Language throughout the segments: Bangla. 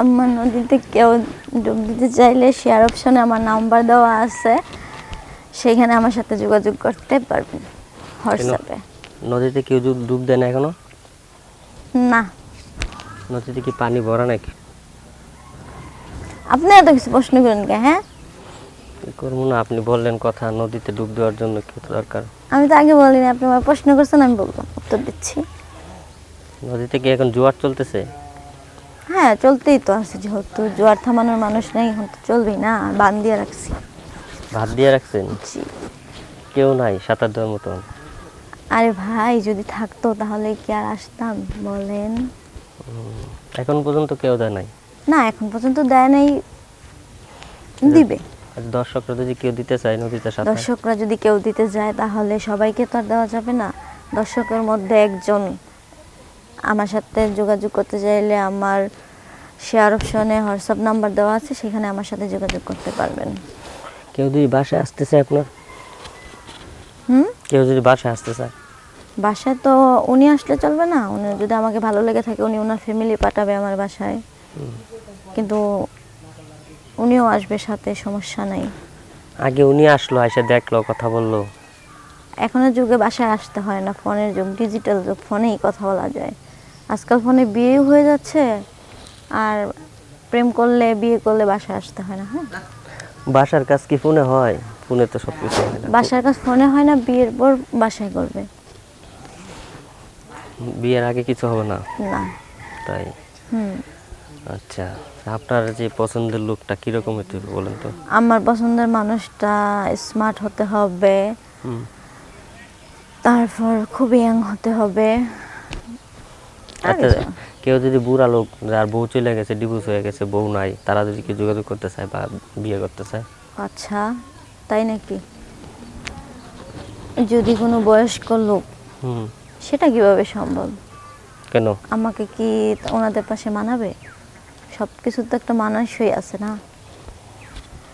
আমার নদীতে কেউ ডুব দিতে চাইলে শেয়ার অপশনে আমার নাম্বার দেওয়া আছে। সেইখানে আমার সাথে যোগাযোগ করতে পারবেন হোয়াটসঅ্যাপে নদীতে কেউ ডুব দেয় না এখনও? না। নদীতে কি পানি ভরা নাকি? আপনি এত কিছু প্রশ্ন করেন কে হ্যাঁ? করব না আপনি বললেন কথা নদীতে ডুব দেওয়ার জন্য কি দরকার? আমি তো আগে বলিনি আপনি আমার প্রশ্ন করছেন আমি বলব উত্তর দিচ্ছি। নদীতে কি এখন জোয়ার চলতেছে? হ্যাঁ চলতেই তো আছে যেহেতু। জোয়ার থামানোর মানুষ নেই এখন তো চলবেই না বান দিয়ে রাখছি। ভাত দিয়ে রাখছেন? জি। কেউ নাই সাঁতার দেওয়ার মতো আরে ভাই যদি থাকতো তাহলে কি আর আসতাম বলেন। এখন পর্যন্ত কেউ দেয় নাই? না এখন পর্যন্ত দেয় নাই দিবে। দর্শকরা যদি কেউ দিতে চায় নদীতে সাঁতার? দর্শকরা যদি কেউ দিতে যায় তাহলে সবাইকে তো আর দেওয়া যাবে না। দর্শকের মধ্যে একজন আমার সাথে যোগাযোগ করতে চাইলে আমার শেয়ার অপশনে হোয়াটসঅ্যাপ নাম্বার দেওয়া আছে সেখানে আমার সাথে যোগাযোগ করতে পারবেন। কেউ যদি বাসায় আসতে চায় আপনার? হুম? কেউ যদি বাসায় আসতে চায়? বাসায় তো উনি আসলে চলবে না উনি যদি আমাকে ভালো লেগে থাকে উনি ওনার ফ্যামিলি পাঠাবে আমার বাসায়। কিন্তু উনিও আসবে সাথে সমস্যা নাই। আগে উনি আসলো এসে দেখল কথা বলল। এখনের যুগে বাসায় আসতে হয় না ফোনের যুগ ডিজিটাল যুগ ফোনেই কথা বলা যায়। আজকাল ফোনে বিয়েও হয়ে যাচ্ছে আর প্রেম করলে বিয়ে করলে বাসায় আসতে হয় না হ্যাঁ? বাসার কাজ কি ফোনে হয়? ফোনে তো সব কিছু হয় না। বাসার কাজ ফোনে হয় না বিয়ের পর বাসায় করবে। বিয়ের আগে কিছু হবে না? না। তাই? হুম। আচ্ছা আপনার যে পছন্দের লোকটা কীরকম হতে বলেন তো? আমার পছন্দের মানুষটা স্মার্ট হতে হবে। তারপর খুব ইয়াং হতে হবে। আচ্ছা। কেউ যদি বুড়া লোক যার বউ চলে গেছে ডিভোর্স হয়ে গেছে বউ নাই তারা যদি কেউ যোগাযোগ করতে চায় বা বিয়ে করতে চায়? আচ্ছা তাই নাকি? যদি কোনো বয়স্ক লোক হুম। সেটা কীভাবে সম্ভব? কেন? আমাকে কি ওনাদের পাশে মানাবে? সব কিছু তো একটা মানানসই আছে না।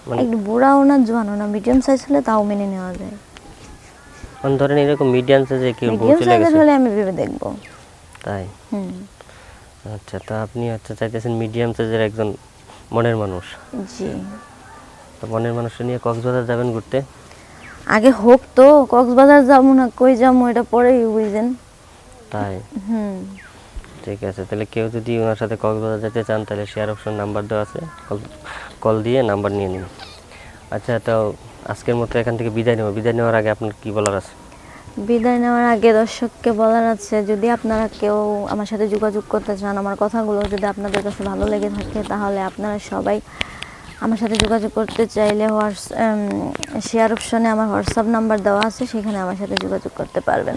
মানে একটু বুড়াও না জোয়ানো না মিডিয়াম সাইজ হলে তাও মেনে নেওয়া যায়। মানে ধরেন এরকম মিডিয়াম সাইজে কেউ বউ মিডিয়াম চলে সাইজের গেছে। হলে আমি ভেবে দেখব। তাই? হুম। আচ্ছা তা আপনি আচ্ছা চাইতেছেন মিডিয়াম সাইজের একজন মনের মানুষ। জি। তো মনের মানুষ নিয়ে কক্সবাজার যাবেন ঘুরতে? আগে হোক তো কক্সবাজার যাব না কই যাব এটা পরেই বুঝেন। তাই? হুম। ঠিক আছে তাহলে কেউ যদি ওনার সাথে কক্সবাজার যেতে চান তাহলে শেয়ার অপশন নাম্বার দেওয়া আছে। কল- কল দিয়ে নাম্বার নিয়ে নিন। আচ্ছা তো আজকের মতো এখান থেকে বিদায় নেব। বিদায় নেওয়ার আগে আপনার কি বলার আছে? বিদায় নেওয়ার আগে দর্শককে বলার আছে, যদি আপনারা কেউ আমার সাথে যোগাযোগ করতে চান, আমার কথাগুলো যদি আপনাদের কাছে ভালো লেগে থাকে, তাহলে আপনারা সবাই আমার সাথে যোগাযোগ করতে চাইলে হোয়াটস শেয়ার অপশনে আমার হোয়াটসঅ্যাপ নাম্বার দেওয়া আছে, সেখানে আমার সাথে যোগাযোগ করতে পারবেন।